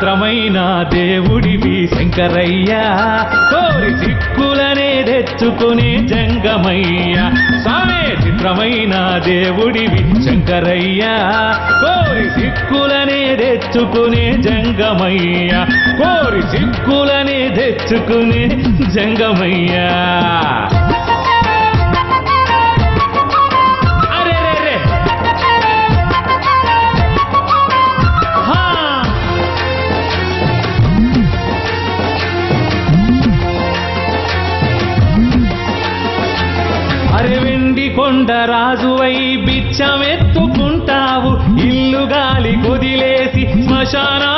మాత్రమైన దేవుడివి శంకరయ్యా. కోరి దిక్కులనే తెచ్చుకునే జంగమయ్యా. సామే చిత్రమైన దేవుడివి శంకరయ్యా. కోరి సిక్కులనే తెచ్చుకునే జంగమయ్యా. కోరి సిక్కులనే తెచ్చుకునే జంగమయ్యా. అరవిండి కొండ రాజువై బిచ్చమెత్తుకుంటావు. ఇల్లు గాలి కొదిలేసి శ్మశానాలు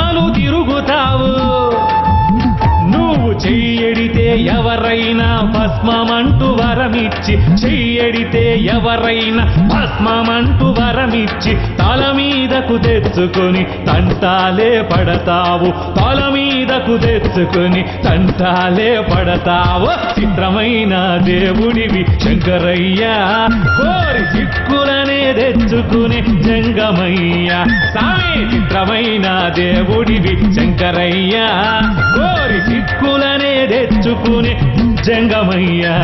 ఎవరైనా భస్మమంటూ వరమిచ్చి చెయ్యడితే ఎవరైనా భస్మమంటూ వరమిచ్చి తల మీదకు తెచ్చుకొని తంటాలే పడతావు. తల మీదకు తెచ్చుకొని తంటాలే పడతావు. చిత్రమైన దేవుడివి శంకరయ్యా. కోరి చిక్కులనే తెచ్చుకునే జంగమయ్యా. సామి చిత్రమైన దేవుడివి శంకరయ్యా. కోరి చిక్కులనే తెచ్చుకునే జంగమయ్యా.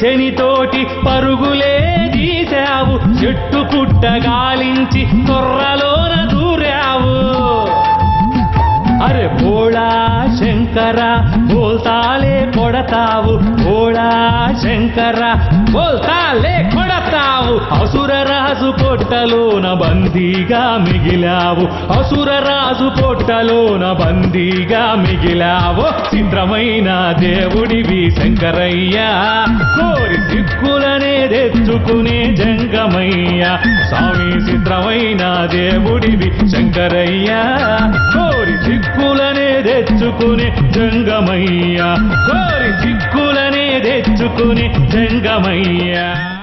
శనితోటి పరుగులే తీసావు చెట్టు పుట్ట గాలించి కొర్ర శంకర బోల్తాలే కొడతావు ఓడా శంకర బోల్తాలే కొడతావు. అసుర రాజు పొట్టలోన బందీగా మిగిలావు. అసుర రాజు పొట్టలోన బందీగా మిగిలావు. చిత్రమైన దేవుడివి శంకరయ్యా కోరి సిక్కులనే తెచ్చుకునే జంగమయ్యా. స్వామి చిత్రమైన దేవుడివి శంకరయ్యా కోరి సిక్కులనే తెచ్చుకుని జంగమయ్యా. కోరి దిక్కులనే తెచ్చుకుని జంగమయ్యా.